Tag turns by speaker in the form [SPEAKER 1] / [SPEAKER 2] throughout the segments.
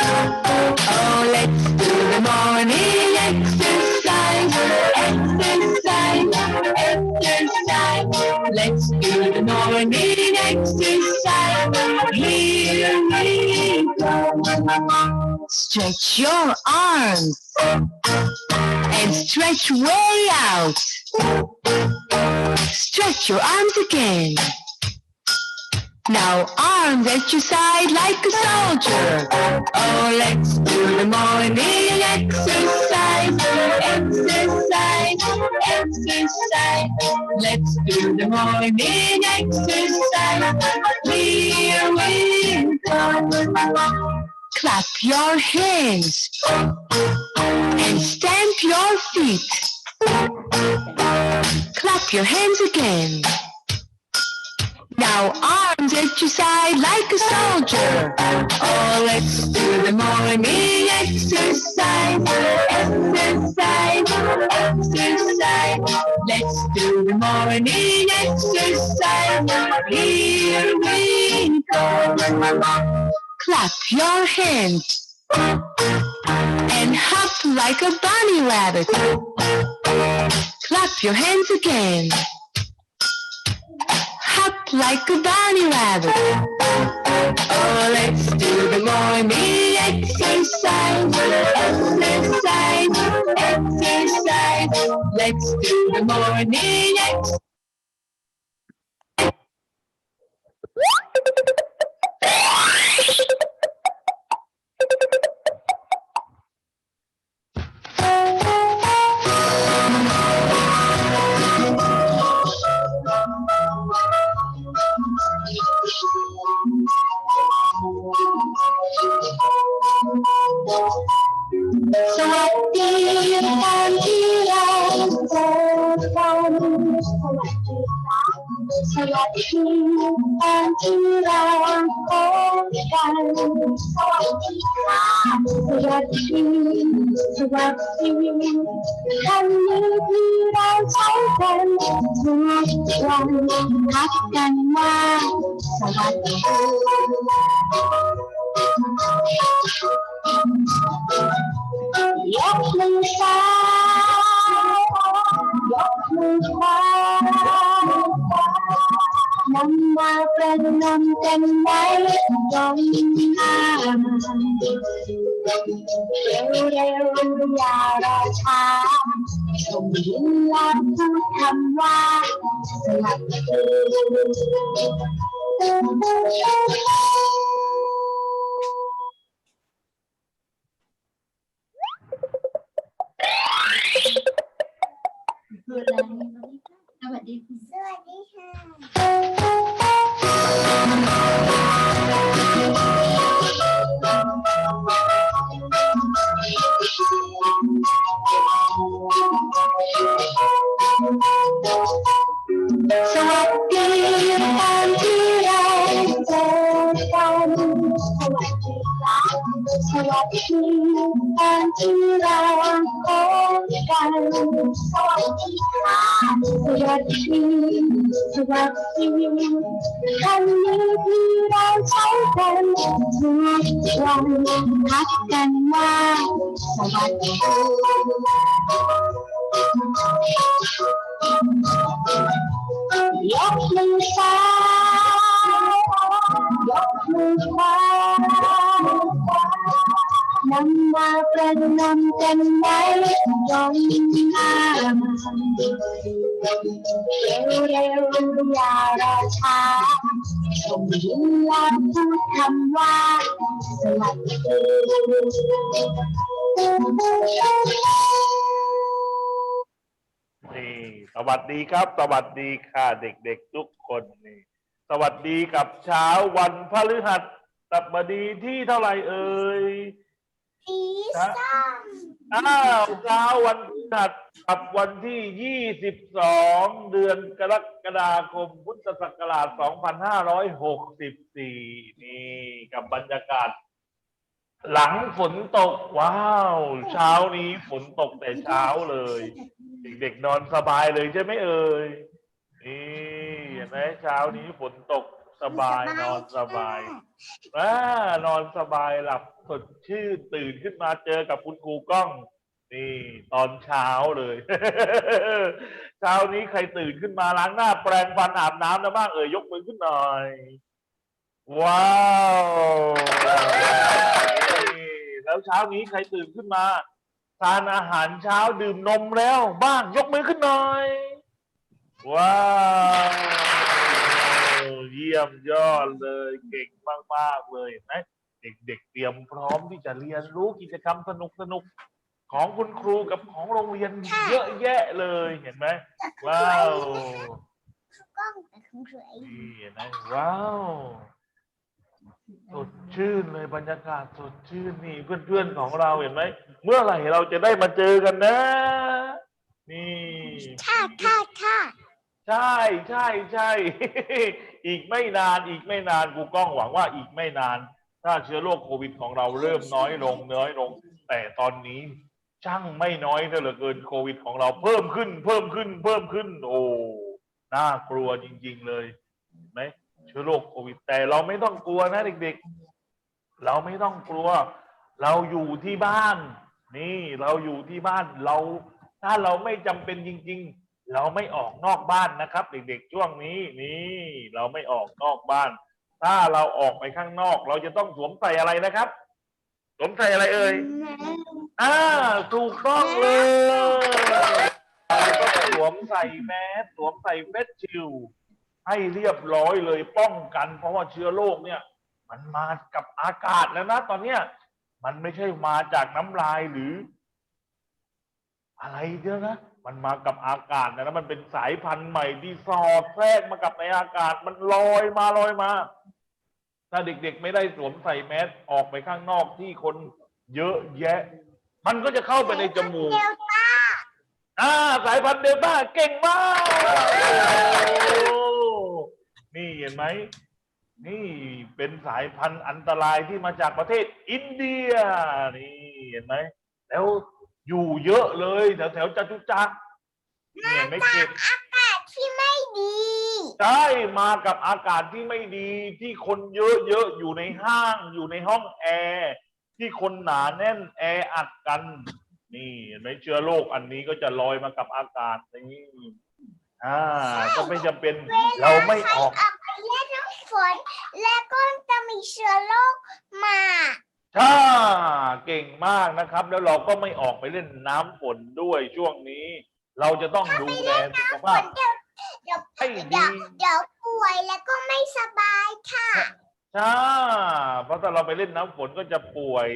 [SPEAKER 1] Oh, let's do the morning exercise, exercise, exercise. Let's do the morning exercise. Here we go. Stretch your arms and stretch way out. Stretch your arms again. Now arms at your side like a soldier. Oh, let's do the morning exercise. Exercise, exercise. Let's do the morning exercise. Here we go. Clap your hands and stamp your feet. Clap your hands again. Now arms at your side like a soldier. Oh, let's do the morning exercise. Exercise, exercise. Let's do the morning exercise. Here we go. Clap your hands and hop like a bunny rabbit. Clap your hands again like a bunny rabbit. Oh, let's do the morning exercise, exercise, exercise. Let's do the morning exercise. สวัสดีตอนที่เราเจอกันสวัสดีตอนที่เราพบกันสวัส กมือซ้ายกมือขวานำมาประนมกันไว้ตรงหน้าเร็วเร็วอย่ารอช้าส่งยิ้มและพูดคำว่าสวัสดี
[SPEAKER 2] คือ อะไรสวัส
[SPEAKER 3] สวัสดี
[SPEAKER 1] สวัสดีคำนี้ที่เราใช้กันทุกวันทักกันว่าสวัสดียกมือซ้ายยกมือขวานำมาประนมกันไว้ตรงหน้า เร็วๆอย่ารอช้าส่งยิ้มและพูดคำว่าสวัสดี
[SPEAKER 4] นี่สวัสดีครับ สวัสดีค่ะ เด็กๆทุกคนนี่ สวัสดีกับเช้าวันพฤหัสบดีที่เท่าไหร่เอ่ย
[SPEAKER 3] พี
[SPEAKER 4] ครับอ้าวเช้าวันพฤหัสกับวันที่ 22 เดือนกรกฎาคมพุทธศักราช 2564 นี่กับบรรยากาศ หลังฝนตก ว้าว เช้านี้ฝนตกแต่เช้าเลย เด็กๆนอนสบายเลยใช่ไหมเอ่ยนี่เห็นไหมเช้านี้ฝนตก สบายนอนสบายอ่านอนสบายหลับสดชื่นตื่นขึ้นมาเจอกับคุณครูกล้อง นี่ตอนเช้าเลย เช้านี้ใครตื่นขึ้นมาล้างหน้า แปรงฟันอาบน้ำนะบ้างเอ่ยยกมือขึ้นหน่อย ว้าวนี่แล้วเช้านี้ใครตื่นขึ้นมาทานอาหารเช้าดื่มนมแล้วบ้างยกมือขึ้นหน่อย ว้าว เยี่ยมยอดเลยเก่งมากๆเลยนไหมเด็กๆเตรียมพร้อมที่จะเรียนรู้กิจกรรมสนุกๆของคุณครูกับของโรงเรียนเยอะแยะเลยเห็นไหมว้าว
[SPEAKER 3] กล้องแต่ของสวย
[SPEAKER 4] นี่เห็นไหมว้าวสดชื่นเลยบรรยากาศสดชื่นนี่เพื่อนๆของเราเห็นไหมเมื่อไหร่เราจะได้มาเจอกันนะ นี่
[SPEAKER 3] ค่ะค่ะค่ะ
[SPEAKER 4] ใช่ใช่ใช่ อีกไม่นานอีกไม่นานกูกล้องหวังว่าอีกไม่นาน ถ้าเชื้อโรคโควิดของเราเริ่มน้อยลงน้อยลง แต่ตอนนี้ช่างไม่น้อยเหลือเกินโควิดของเราเพิ่มขึ้น เพิ่มขึ้น เพิ่มขึ้น โอ้น่ากลัวจริง ๆ เลยเห็นไหมเชื้อโรคโควิด แต่เราไม่ต้องกลัวนะเด็ก ๆ เราไม่ต้องกลัว เราอยู่ที่บ้าน นี่เราอยู่ที่บ้านเรา ถ้าเราไม่จำเป็นจริง ๆ เราไม่ออกนอกบ้านนะครับ เด็กๆช่วงนี้นี่เราไม่ออกนอกบ้าน ถ้าเราออกไปข้างนอก เราจะต้องสวมใส่อะไรนะครับสวมใส่อะไรเอ่ยอ่าถูกต้องเลยเราต้องสวมใส่แมสสวมใส่เฟสชิลด์ให้เรียบร้อยเลยป้องกัน เพราะว่าเชื้อโรคเนี่ย มันมากับอากาศแล้วนะตอนเนี้ยมันไม่ใช่มาจากน้ำลายหรือ อะไรเยอะนะ มันมากับอากาศนะแล้วมันเป็นสายพันธุ์ใหม่ที่สอดแทรกมากับในอากาศมันลอยมาลอยมา ถ้าเด็กๆไม่ได้สวมใส่แมสออกไปข้างนอกที่คนเยอะแยะ มันก็จะเข้าไปในจมูก
[SPEAKER 3] เดลต้า
[SPEAKER 4] อ่าสายพันธุ์เดลต้าเก่งมากโอ้นี่เห็นไหมนี่เป็นสายพันธุ์อันตรายที่มาจากประเทศอินเดีย นี่เห็นไหมแล้ว อยู่เยอะเลยแถวแถวๆจตุจักรนี่เห็นไหมเก็บ
[SPEAKER 3] อากาศที่ไม่ดี
[SPEAKER 4] ใช่มากับอากาศที่ไม่ดีที่คนเยอะๆอยู่ในห้างอยู่ในห้องแอร์ที่คนหนาแน่นแออัดกัน นี่เห็นไหมเชื้อโรคอันนี้ก็จะลอยมากับอากาศนี่อ่าก็ไม่จำเป็นเราไม่ออก
[SPEAKER 3] ออกไปเล่นน้ำฝน แล้วก็จะมีเชื้อโรคมา
[SPEAKER 4] ถ้าเก่งมากนะครับ แล้วเราก็ไม่ออกไปเล่นน้ำฝนด้วยช่วงนี้ เราจะต้องดูแลสุข
[SPEAKER 3] ฝ
[SPEAKER 4] ภาพ
[SPEAKER 3] นเดี๋ยวเดี๋ยว
[SPEAKER 4] ให้
[SPEAKER 3] เดี๋
[SPEAKER 4] ดี
[SPEAKER 3] ยวเดี๋ยวป่วยแล้วก็ไม่สบายค่ะ
[SPEAKER 4] ใช่เพราะถ้าเราไปเล่นน้ำฝนก็จะป่วย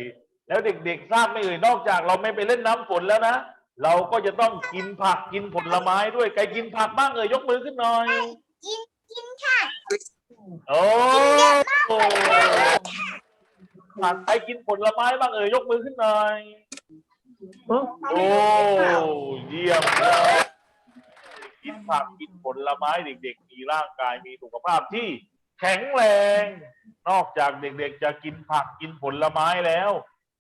[SPEAKER 4] แล้วเด็กๆทราบไหม่เอ่ยนอกจากเราไม่ไปเล่นน้ำฝนแล้วนะ เราก็จะต้องกินผักกินผลไม้ด้วยใครกินผักบ้างเอ่ยยกมือขึ้นหน่อย
[SPEAKER 3] กินกินค่ะ
[SPEAKER 4] โอ้ ผักใครกินผลไม้บ้างเอ่ยยกมือขึ้นหน่อย โอ้เยี่ยมเลยกินผักกินผลไม้เด็ก ๆ มีร่างกายมีสุขภาพที่แข็งแรง นอกจากเด็ก ๆ จะกินผักกินผลไม้แล้ว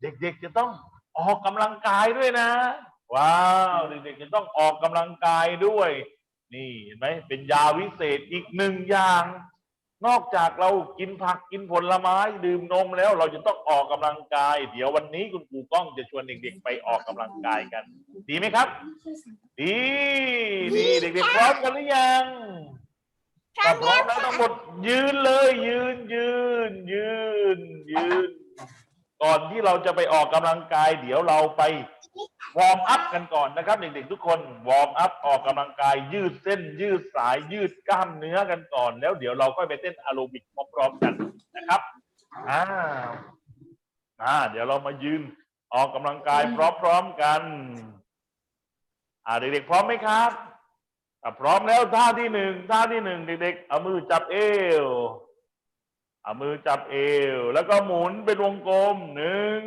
[SPEAKER 4] เด็กๆจะต้องออกกำลังกายด้วยนะ ว้าวเด็กๆจะต้องออกกำลังกายด้วย นี่เห็นไหมเป็นยาวิเศษอีกหนึ่งอย่าง นอกจากเรากินผักกินผลไม้ดื่มนมแล้ว เราจะต้องออกกำลังกาย เดี๋ยววันนี้คุณครูก้องจะชวนเด็กๆ ไปออกกำลังกายกัน ดีไหมครับ ดีดีเด็กๆพร้อมกันหรือยัง
[SPEAKER 3] พร้อ
[SPEAKER 4] ถ้ามพร้อ
[SPEAKER 3] แล้
[SPEAKER 4] ม
[SPEAKER 3] ว
[SPEAKER 4] แล้วทั้งหมดยืนเลย ยืนยืน ยืนยืน ก่อนที่เราจะไปออกกำลังกาย เดี๋ยวเราไป วอร์มอัพกันก่อนนะครับ เด็กๆทุกคนวอร์มอัพออกกำลังกายยืดเส้น ยืดสายยืดกล้ามเนื้อกันก่อน แล้วเดี๋ยวเราก็ไปเต้นอาโรบิกพร้อมๆกันนะครับอ่าอ่า เดี๋ยวเรามายืนออกกำลังกายพร้อมๆกัน อ่าเด็กๆพร้อมไหมครับอ่าพร้อมแล้วท่าที่หนึ่งท่าที่หนึ่งเด็กๆเอามือจับเอวเอามือจับเอว แล้วก็หมุนเป็นวงกลมหนึ่ง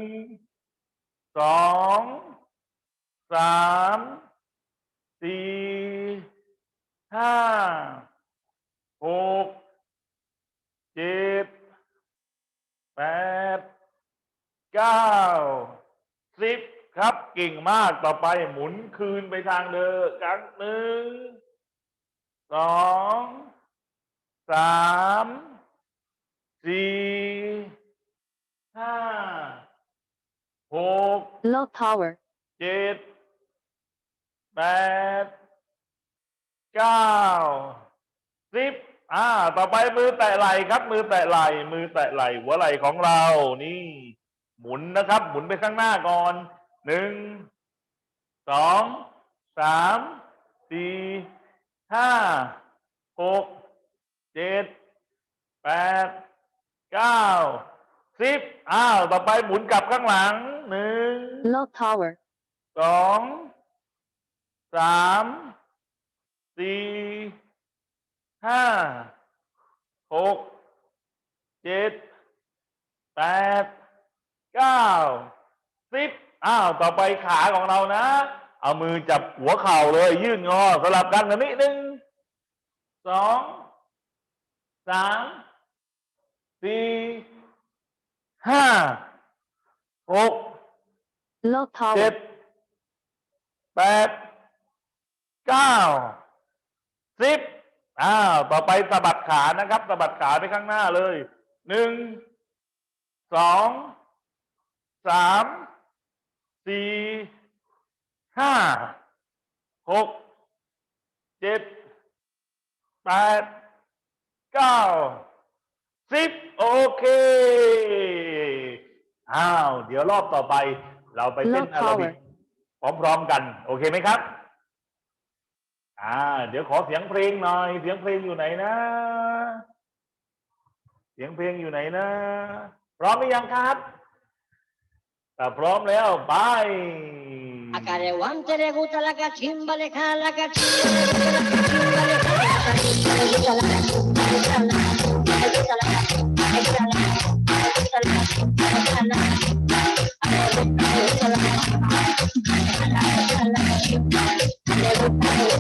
[SPEAKER 4] สอง สามสี่ห้าหกเจ็ดแปดเก้าสิบครับเก่งมากต่อไปหมุนคืนไปทางเดิมครั้งหนึ่งสองสามสี่ห้าหก
[SPEAKER 1] low tower
[SPEAKER 4] เจ็ด แปดเก้าสิบอ่า ต่อไปมือแตะไหล่ครับ มือแตะไหล่มือแตะไหล่หัวไหล่ของเรา นี่ หมุนนะครับ หมุนไปข้างหน้าก่อนหนึ่งสองสามสี่ห้าหกเจ็ดแปดเก้าสิบอ้าว ต่อไปหมุนกลับข้างหลังหนึ่ง
[SPEAKER 1] lock tower
[SPEAKER 4] สอง สามสี่ห้าหกเจ็ดแปดเก้าสิบอ้าว ต่อไปขาของเรานะ เอามือจับหัวเข่าเลย ยื่นงอสลับกันกันนิดนึ่งสองสามสี่ห้าหกเจ็ดแปด เก้าสิบอ้าวต่อไปสะบัดขานะครับสะบัดขาไปข้างหน้าเลยหนึ่งสองสามสี่ห้าหกเจ็ดแปดเก้าสิบโอเคอ้าว เดี๋ยวรอบต่อไป เราไปเต้น
[SPEAKER 1] แอ
[SPEAKER 4] โรบิกพร้อมๆกัน โอเคไหมครับ อ่า เดี๋ยวขอเสียงเพลงหน่อย เสียงเพลงอยู่ไหนนะ เสียงเพลงอยู่ไหนนะพร้อมหรือยังครับถ้าพร้อมแล้วไป
[SPEAKER 5] Acare guantere gusta la cachimba, le jala la cachimba, le gusta la cachimba, le jala la cachimba, le gusta la cachimba, le jala la cachimba, le gusta la cachimba, le jala la cachimba, le gusta la cachimba, le jala la cachimba.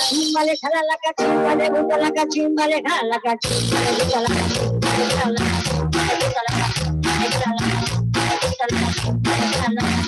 [SPEAKER 5] chimbale, jala la cachimbale, gusta la cachimbale, jala la cachimbale, gusta la cachimbale, jala la cachimbale, gusta la la la la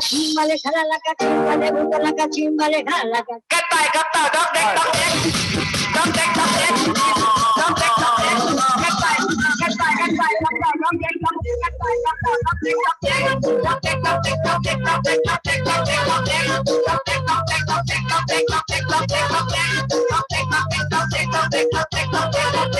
[SPEAKER 5] chimbale jala chimbale gusta la ca chimbale jala la
[SPEAKER 6] ca katta hai katta dum dek dum dek dum dek dum dek dum dek dum dek katta hai katta hai katta hai katta dum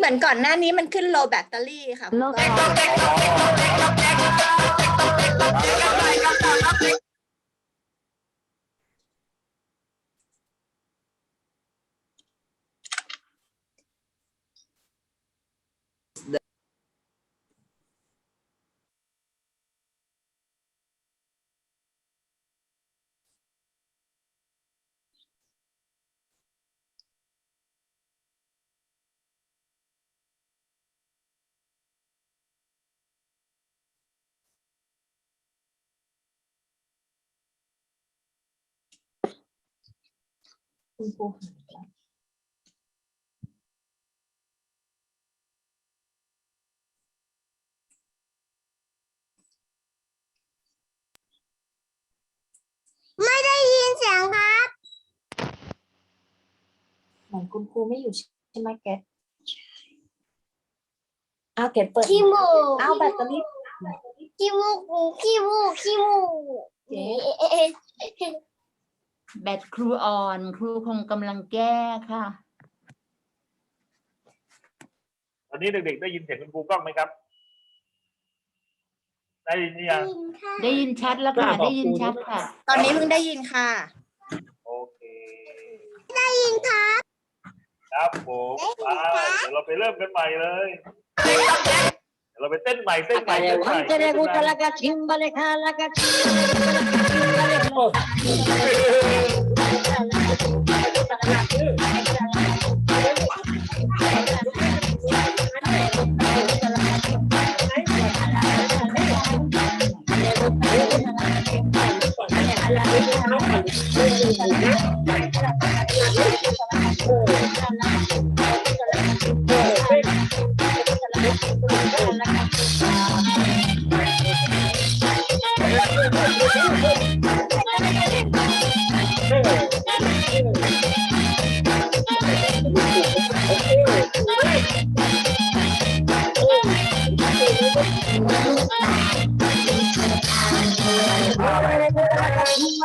[SPEAKER 6] หมือนก่อนหน้านี้มันขึ้นโลแบตเตอรี่ค่ะคุณกุ้
[SPEAKER 7] ณครูหา
[SPEAKER 3] ไม่ได้ยินเสียงครับ
[SPEAKER 7] เหมือนคุณครูไม่อยู่ใช่ไหมเกดเอาเกดเปิด
[SPEAKER 3] ขี้มูกเอา
[SPEAKER 7] แบตเตอรี่
[SPEAKER 3] ขี้มูกขี้มูกขี้มูก
[SPEAKER 7] เกด
[SPEAKER 2] แบตครูอ่อน ครูคงกำลังแก้ค่ะ
[SPEAKER 4] ตอนนี้เด็กๆได้ยินเสียงคุณครูกล้องไหมครับ ได้ยินยัง
[SPEAKER 2] ได้ยินชัดแล้วค่ะ ได้ยินชัดค่ะ
[SPEAKER 7] ตอนนี้เพิ่งได้ยินค่ะ
[SPEAKER 4] โอเค
[SPEAKER 3] ได้ยินครับ
[SPEAKER 4] ครับผมเดี๋ยวเราไปเริ่มกันใหม่เลยเราไปเต้นใหม่เต้นใหม่เต้นใหม่
[SPEAKER 5] Gracias.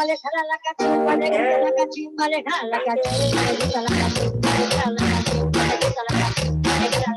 [SPEAKER 5] le sale la cachimba, le la cachimba, le
[SPEAKER 4] la cachimba, le la cachimba, le la cachimba, le
[SPEAKER 6] la cachimba, le la cachimba.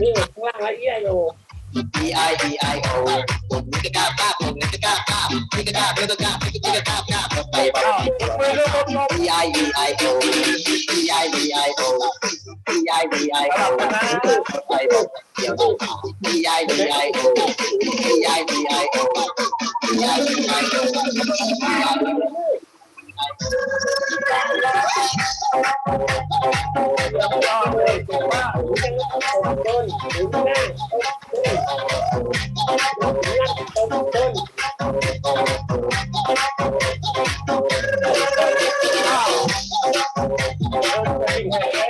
[SPEAKER 8] นี่ข้างล่างแล้วเอี้ยโย
[SPEAKER 6] E I E I O ผมนี่ก็กล้ากล้าผมนี่ก็กล้ากล้านี่ก็กล้าเพื่อนก็กล้าพี่ก็กล้ากล้าไป E I I V I O E I V I O E I V I O ไปบอกเดียว
[SPEAKER 4] VIVIO VIVIO VIVIO Thank you.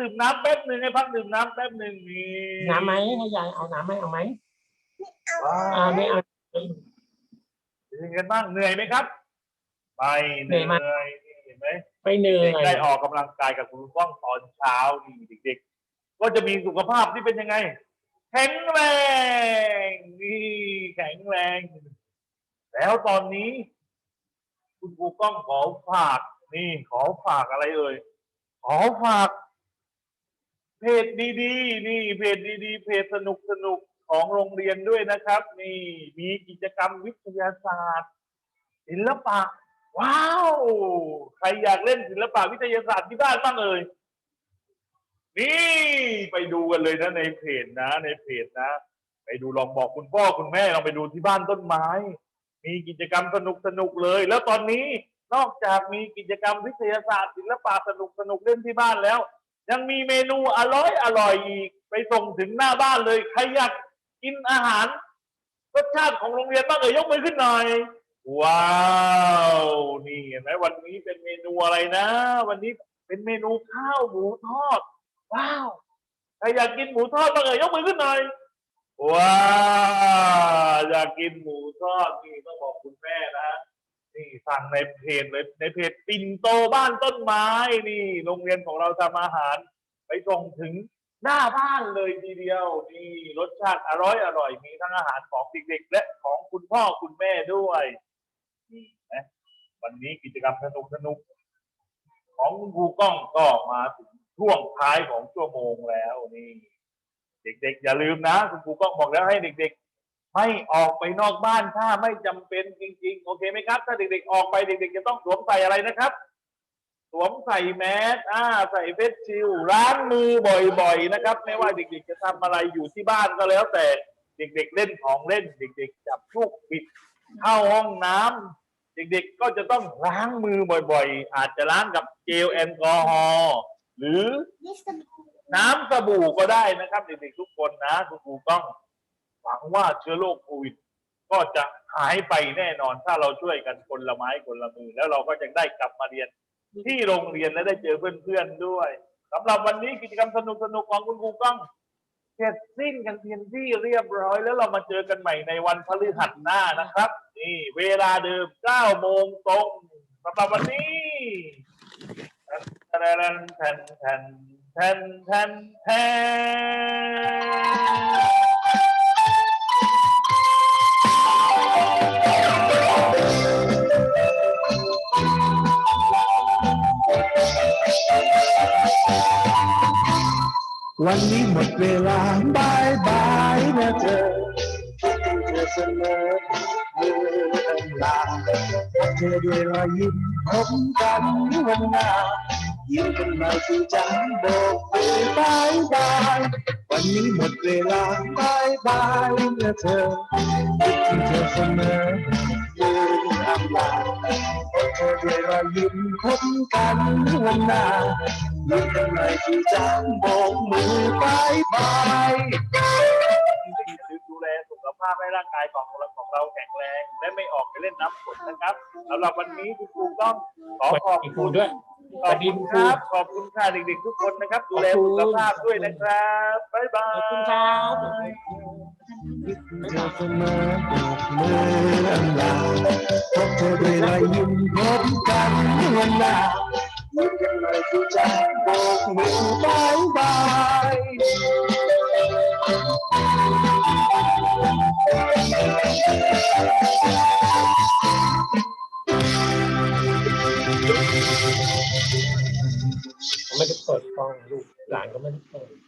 [SPEAKER 4] ดื่มน้ำแป๊บหนึ่งให้พักดื่มน้ำแป๊บหนึ่งนี่
[SPEAKER 8] น้ำไหมให้ยายเอาน้ำไหมเอาไหม
[SPEAKER 4] ว้า
[SPEAKER 8] อ่าวไม่เอา
[SPEAKER 4] เป็นยังไงกันบ้างเหนื่อยไหมครับไม่เหนื่อยนี่เห็นไหม
[SPEAKER 8] ไม่เหนื่อ
[SPEAKER 4] เด็ก
[SPEAKER 8] ย
[SPEAKER 4] ได้ออกกำลังกายกับคุณก้องตอนเช้านี่เด็กๆ ก็จะมีสุขภาพที่เป็นยังไง แข็งแรงนี่แข็งแรง แล้วตอนนี้ คุณครูก้องขอฝาก นี่ขอฝากอะไรเอ่ยขอฝาก เพจดีๆ นี่เพจดีๆ เพจสนุกสนุกๆของโรงเรียนด้วยนะครับ นี่มีกิจกรรมวิทยาศาสตร์ศิลปะ ว้าว ใครอยากเล่นศิลปะวิทยาศาสตร์ที่บ้านบ้างเอ่ยนี่ไปดูกันเลยนะในเพจนะ ในเพจนะ ไปดูลองบอกคุณพ่อคุณแม่ลองไปดูที่บ้านต้นไม้ มีกิจกรรมสนุกสนุกๆเลย แล้วตอนนี้นอกจากมีกิจกรรมวิทยาศาสตร์ศิลปะสนุกสนุกๆเล่นที่บ้านแล้ว ยังมีเมนูอร่อยอร่อยอีก ไปส่งถึงหน้าบ้านเลย ใครอยากกินอาหารรสชาติของโรงเรียนบ้างเอ่ยยกมือขึ้นหน่อย ว้าวนี่เห็นไหมวันนี้เป็นเมนูอะไรนะ วันนี้เป็นเมนูข้าวหมูทอด ว้าวใครอยากกินหมูทอดบ้างเอ่ยยกมือขึ้นหน่อยว้าวอยากกินหมูทอดนี่ต้องบอกคุณแม่นะ นี่สั่งในเพจเลยในเพจปิ่นโตบ้านต้นไม้นี่ โรงเรียนของเราทำอาหาร ไปส่งถึงหน้าบ้านเลยทีเดียวนี่รสชาติอร่อยอร่อยมีทั้งอาหารของเด็กๆและของคุณพ่อคุณแม่ด้วยนี่นะวันนี้กิจกรรมสนุกสนุกของคุณครูก้องก็มาถึงช่วงท้ายของชั่วโมงแล้วนี่ เด็กๆ อย่าลืมนะ คุณครูก้องบอกแล้วให้เด็ก ๆ ไม่ออกไปนอกบ้านถ้าไม่จำเป็นจริง ๆ โอเคไหมครับ ถ้าเด็กๆออกไปเด็ก ๆ จะต้องสวมใส่อะไรนะครับ สวมใส่แมสอ่าใส่เฟสชิลด์ล้างมือบ่อย ๆ นะครับ ไม่ว่าเด็ก ๆ จะทำอะไรอยู่ที่บ้านก็แล้ว แต่เด็ก ๆ เล่นของเล่น เด็ก ๆ จับลูกบิดเข้าห้องน้ำเด็กๆก็จะต้องล้างมือบ่อย ๆ อาจจะล้างกับเจลแอลกอฮอล์หรือน้ำสบู่ก็ได้นะครับ เด็กๆทุกคนนะคุณครูต้อง หวังว่าเชื้อโรคโควิด ก็จะหายไปแน่นอน ถ้าเราช่วยกันคนละไม้คนละมือ แล้วเราก็จะได้กลับมาเรียน ที่โรงเรียนและได้เจอเพื่อนๆด้วยสำหรับวันนี้กิจกรรมสนุกๆของคุณครูก้องเสร็จสิ้นกันเพียงที่เรียบร้อย แล้วเรามาเจอกันใหม่ในวันพฤหัสหน้านะครับ นี่ เวลาเดิม9โมงตรงสำหรับวันนี้แทนแทนแทนแทนแทนแทน
[SPEAKER 8] วันนี้หมดเวลาบายบายนะเธอคิดถึงเธอเสมอเมื่อลาพบเธอด้วยรอยยิ้มพบกันวันหน้ายิ้มกันมาสิจังโบกมือบายบายวันนี้หมดเวลาบายบายนะเธอคิดถึงเธอเสมอ เมื่อลาพบเธอด้วยรอยยิ้มพบกันวันหน้ายิ้มกันหน่อยสิจังโบกมือบายบาย
[SPEAKER 4] ดูแลสุขภาพให้ร่างกายของเราของเราแข็งแรง และไม่ออกไปเล่นน้ำฝนนะครับสำหรับวันนี้คุณครูต้องขอขอบ
[SPEAKER 9] คุ
[SPEAKER 4] ณ
[SPEAKER 9] ด้วย
[SPEAKER 4] ขอบคุณครับ ขอบคุณค่ะเด็กๆทุกคนนะครับ ดูแลสุขภาพด้วยนะครับ บ๊ายบาย
[SPEAKER 9] ขอบคุณครับ
[SPEAKER 8] เธอเสมอโบกมืออำลาพบเธอด้วยรอยยิ้มพบกันวันหน้ายิ้มกันหน่อยสิจังโบกมือบายบาย
[SPEAKER 9] ผมไม่ได้เปิดกล้องลูกหลานก็ไม่ได้เปิด